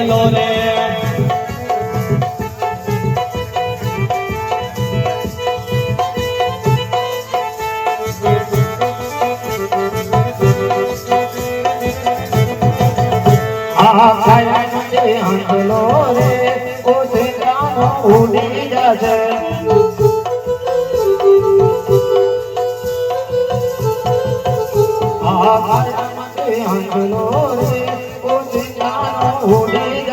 এলো রে হলো রে কোথে গ্রাম হলো রে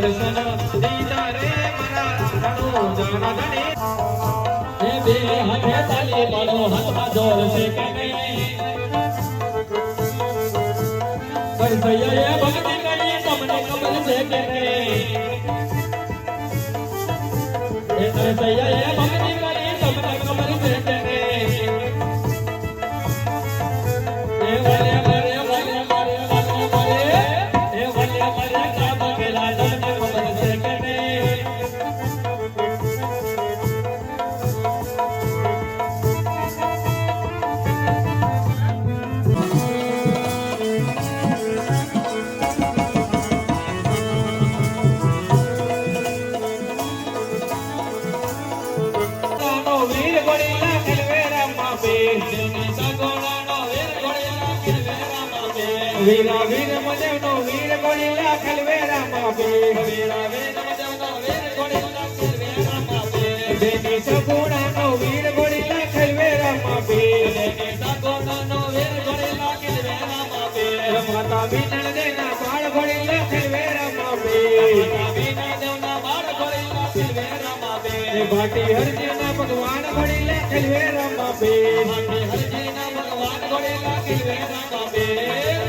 दर्शन दीदा रे मना रणो जाना धने हे बे हथे चाले बनो हतमा जोर से कने कैसया ये भक्ति करी तुमने कमल से कने हे कैसया ये भक्ति करी तुमने कमल ગોળીલા ખેલવેરામાં બે જેને સગોડાનો વીર ગોળીલા ખેલવેરામાં બે વીરા વીર મદેવનો વીર ગોળીલા ખેલવેરામાં બે વીરા વીર મદેવનો વીર ગોળીલા ખેલવેરામાં બે જેને સગોડાનો વીર ગોળીલા ખેલવેરામાં બે જેને સગોડાનો વીર ગોળીલા ખેલવેરામાં બે માતા વિનળ દેના બાળ ગોળીલા ખેલવેરામાં બે માતા વિનળ દેવના બાળ ગોળીલા ખેલવેરામાં બે ભાટી હરજીના ભગવાન ભણેલા ખેલવે રમા બે હરજીના ભગવાન ભણેલા ખેલવે રમા બે